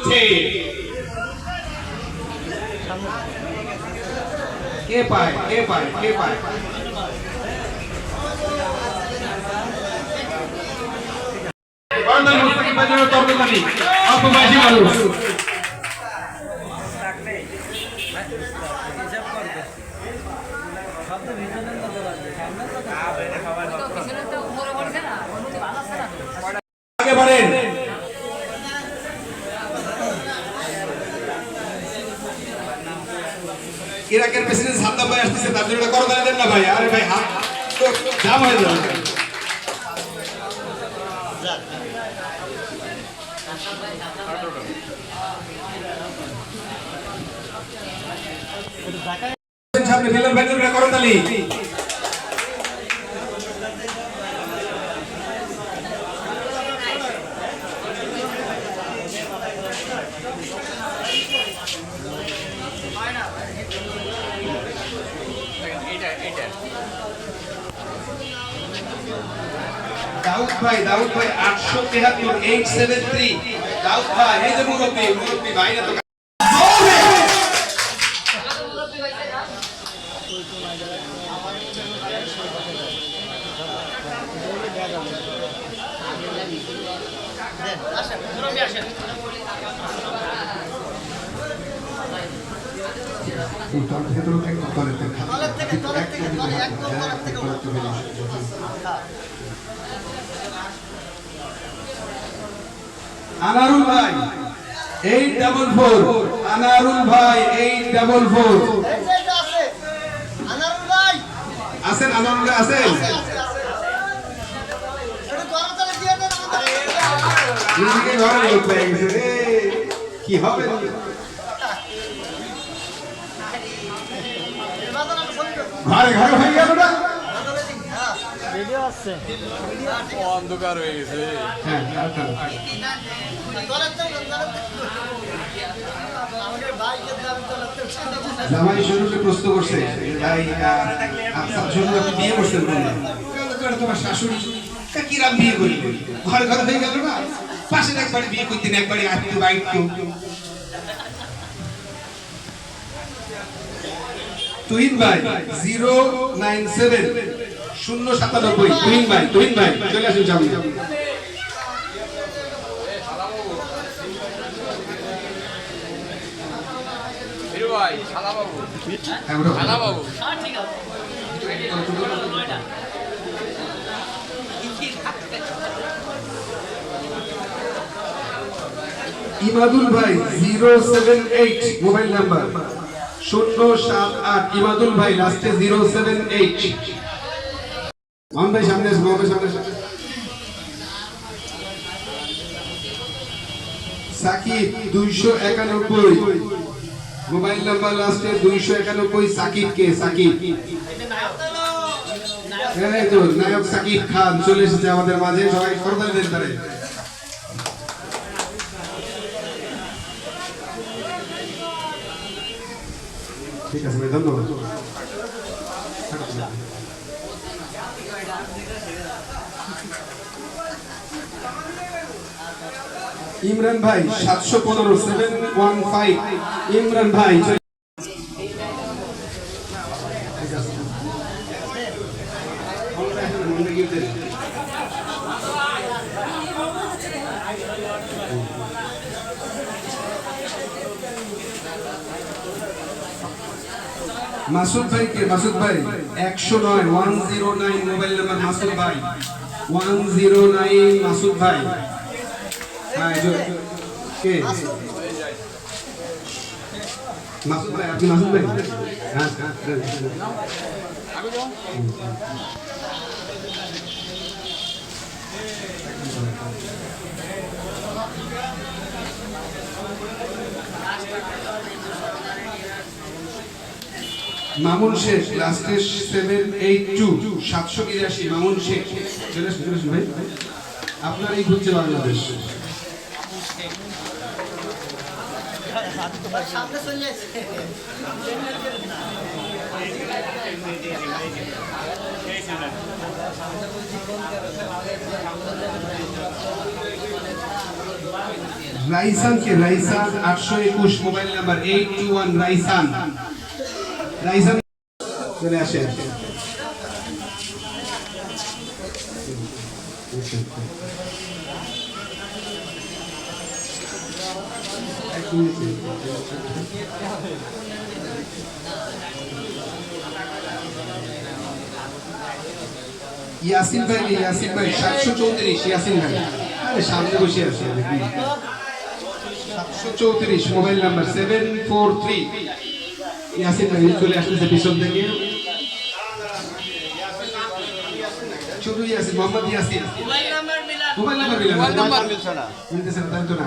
হচ্ছে কে পায়? কে পায়? কে পায়? আপনার বয়সী মানুষ। ইরাকের প্রেসিডেন্ট সাদ্দাম ভাই আসতেছে, তার জন্য করো দেন না ভাই। আরে ভাই, হাত তো জাম হয়ে যাবে। সামনে ফেলেন ভাই করতালি। দাউদ ভাই দাউদ ভাই আটশো তেহাত্তর এইট সেভেন থ্রি দাউদ ভাই এই যে মুরব্বী মুরব্বী ভাই না তো তলের থেকে তলের থেকে তলে একদম তলের থেকে আনারুল ভাই এইট ডাবল ফোর আনারুল ভাই এইট ডাবল ফোর আছেন আনারুল ভাই, আছেন? ঘরে ঘরে হয়ে গেল না বাইকের দাম তলের থেকে জামাই শুরুতে প্রশ্ন করছে। ভাই আচ্ছা শুরু আপনি বিয়ে করছেন তোমার শাশুড়ি তা কিরাম বিয়ে করি ঘরে ঘরে হয়ে গেল না? পাশের একবারে বিয়ে করতেন একবারে আত্মীয় বাইত্য তুহিন ভাই জিরো নাইন সেভেন। শূন্য সাতানব্বই। তুহিন ভাই তুহিন ভাই চলে আসুন সামনে। ইমাদুল ভাই zero seven eight mobile number. শূন্য সাত আট ইমাদুল ভাই লাস্টে জিরো সেভেন এইট। সামনে সামনে সাকিব, দুইশো একানব্বই। মোবাইল নাম্বার লাস্টে দুইশো একানব্বই সাকিব। কে সাকিব নায়ক সাকিব খান চলে এসেছে আমাদের মাঝে। সবাই তারে। ঠিক আছে ধন্যবাদ। ইমরান ভাই, সাতশো পনেরো সেভেন ওয়ান ফাইভ ইমরান ভাই মাসুদ ভাই কে? মাসুদ ভাই, একশো নয় one zero nine mobile number Masud ভাই। ওয়ান জিরো নাইন মাসুদ ভাই। হ্যাঁ কে? হ্যাঁ হ্যাঁ দেন। মামুন শেখ লাস্টে সেভেন এইট টু সাতশো বিরাশি, মামুন শেখ। আপনার এই ঘুরছে বাংলাদেশ। লাইসান কে লাইসান আটশো একুশ mobile number eight two one Raisan Raisan চলে আসে। ইয়াসিন ভাই ইয়াসিন ভাই সাতশো চৌত্রিশ ইয়াসিন ভাই। আরে সামনে বসে আছে। সাতশো চৌত্রিশ mobile number seven four three. Yasin ভাই চলে আসতেছে পিছন থেকে। শুধু ইয়াসিন মোহাম্মদ ইয়াসিন। মোবাইল নাম্বার মিলান মোবাইল নাম্বার মিলান মোবাইল নাম্বার মিলছে না। মিলতেছে না তাই তো না?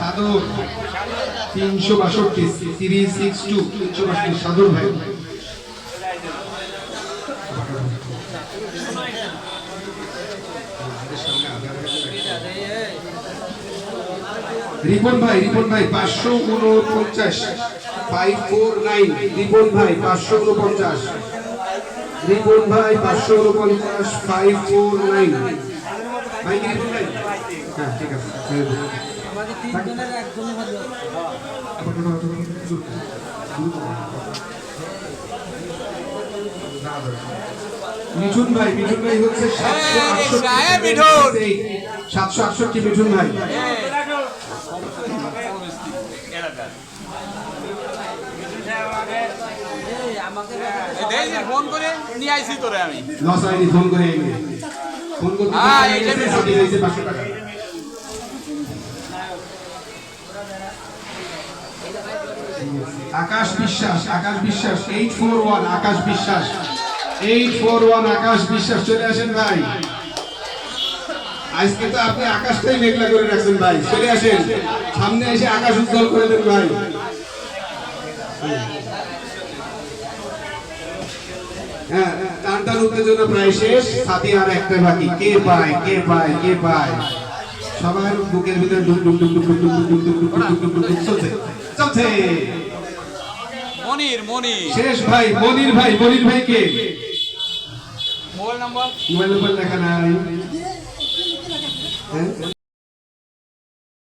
সাদর। তিনশো বাষট্টি থ্রি সিক্স, টু, তিনশো বাষট্টি, সাদর ভাই। রিপন ভাই রিপন ভাই, পাঁচশো উনপঞ্চাশ। ফাইভ ফোর নাইন রিপন ভাই, পাঁচশো উনপঞ্চাশ। রিপন ভাই, পাঁচশো উনপঞ্চাশ ফাইভ ফোর নাইন ভাই রিপন ভাই? হ্যাঁ ঠিক আছে। মিঠুন ভাই মিঠুন ভাই হচ্ছে সাতশো আটষট্টি সাহেব মিঠুন। সাতশো আটষট্টি মিঠুন ভাই। ফোন করে নিয়ে আইছি তোরে আমি। ফোন করে ফোন করতে হ্যাঁ, করতে এইটা গেছে, মিঠুন। হাতে দিয়েছে পাঁচশো টাকা আকাশ বিশ্বাস আকাশ বিশ্বাস এইট ফোর ওয়ান আকাশ বিশ্বাস এইট ফোর ওয়ান আকাশ বিশ্বাস, চলে আসেন ভাই। আজকে তো আপনি আকাশটাই মেঘলা করে রাখছেন ভাই, চলে আসেন। সামনে এসে আকাশ উজ্জ্বল করে দেন ভাই। হ্যাঁ টান টান উত্তেজনা প্রায় শেষ, সাথে আর একটা বাকি। কে পায় কে পায় কে পায়? সবার বুকের ভিতরে ডুক ডুক ডুক ডুক ডুক ডুক ডুক ডুক ডুক ডুক ডুক চলছে চলছে মনির মনির শেষ ভাই মনির ভাই মনির ভাই কে মোবাইল নাম্বার মোবাইল নাম্বার লেখা নাই হ্যাঁ